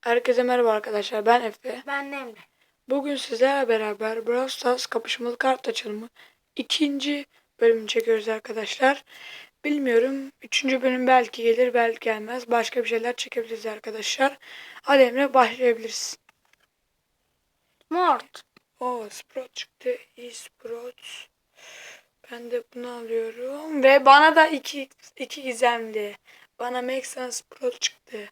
Herkese merhaba arkadaşlar. Ben Efe. Ben de Emre. Bugün sizlerle beraber Brawl Stars kapışmalı kart açılımı ikinci bölümünü çekiyoruz arkadaşlar. Bilmiyorum. Üçüncü bölüm belki gelir belki gelmez. Başka bir şeyler çekebiliriz arkadaşlar. Hadi Emre başlayabiliriz. Mort. O Sprout çıktı. İyi Sprout. Ben de bunu alıyorum. Ve bana da iki, iki gizemli. Bana Max'en Sprout çıktı.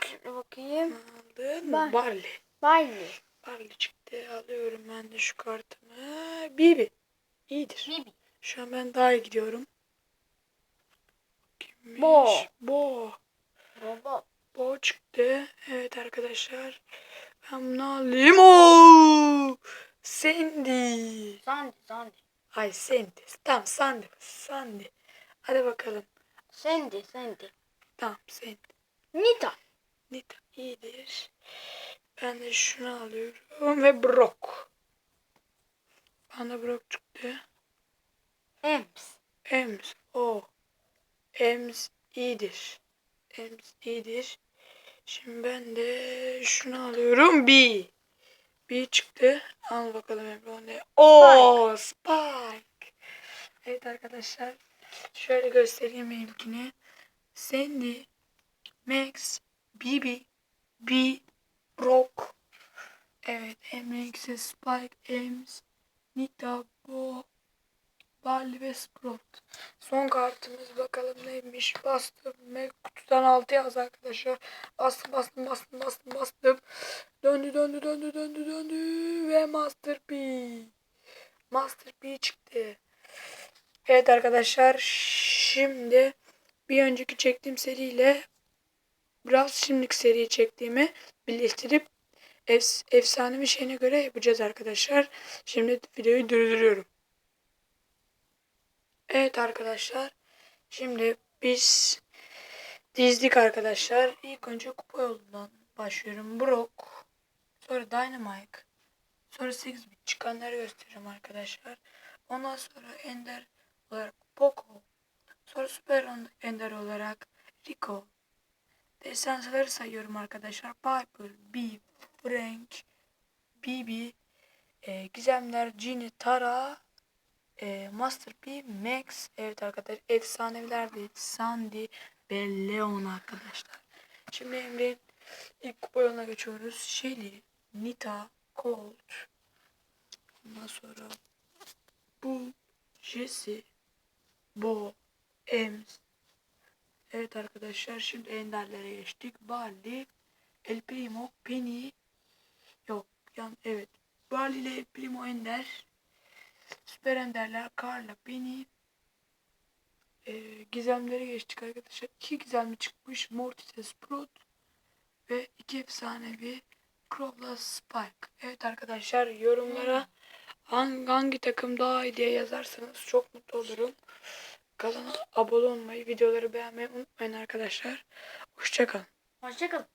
Şuna bakayım. Aldın? Bar- Barley. Barley. Barley çıktı. Alıyorum ben de şu kartımı. Bibi. İyidir. Bibi. Şu an ben daha iyi gidiyorum. Kimmiş? Bo. Bo. Robot. Bo çıktı. Evet arkadaşlar. Ben bunu alayım. Oo! Sandy. Sandy. Sandy. Ay Sandy. Tamam Sandy. Sandy. Hadi bakalım. Sandy. Sandy. Tamam Sandy. Nita. Nita iyidir. Ben de şunu alıyorum ve Brock. Bana Brock çıktı. Ems. Ems. O. Ems iyidir. Ems iyidir. Şimdi ben de şunu alıyorum. B. B çıktı. Al bakalım o ne? Oo, Spike. Evet arkadaşlar. Şöyle göstereyim benimkini. Sandy, Max, Bibi, B, Brock. Evet, Emre'si Spike, Ems, Nita, Bo, Barley ve Sprout. Son kartımız bakalım neymiş. Bastım ve kutudan altı yaz arkadaşlar. Bastım bastım bastım bastım bastım. Döndü döndü döndü döndü döndü ve Master P. Master P çıktı. Evet arkadaşlar şimdi bir önceki çektiğim seriyle biraz şimdiki seriyi çektiğimi birleştirip efs efsanevi şeyine göre yapacağız arkadaşlar. Şimdi videoyu durduruyorum. Evet arkadaşlar. Şimdi biz dizdik arkadaşlar. İlk önce kupa yolundan başlıyorum. Brock. Sonra Dynamite. Sonra 8 bit çıkanları göstereceğim arkadaşlar. Ondan sonra Ender olarak Poco. Sonra Süper Ender olarak Rico. Destansileri sayıyorum arkadaşlar. Piper, Bee, Frank, Bibi, e, Gizemler, Ginny, Tara, e, Master P, Max, evet arkadaşlar efsaneviler değil. Sandy ve Leon arkadaşlar. Şimdi Emre'nin ilk kupa geçiyoruz. Shelly, Nita, Colt. Ondan sonra bu Jesse, Bo, Ems. Evet arkadaşlar şimdi enderlere geçtik. Barley, El Primo, Penny. Yok yan evet. Barley ile El Primo ender. Süper Enderler, Carla, Penny. Ee, gizemlere geçtik arkadaşlar. İki gizemli çıkmış. Mortis, Sprout. Ve iki efsanevi Crow'la Spike. Evet arkadaşlar yorumlara hangi, hangi takım daha iyi diye yazarsanız çok mutlu olurum. Kanala abone olmayı, videoları beğenmeyi unutmayın arkadaşlar. Hoşçakalın. Hoşçakalın.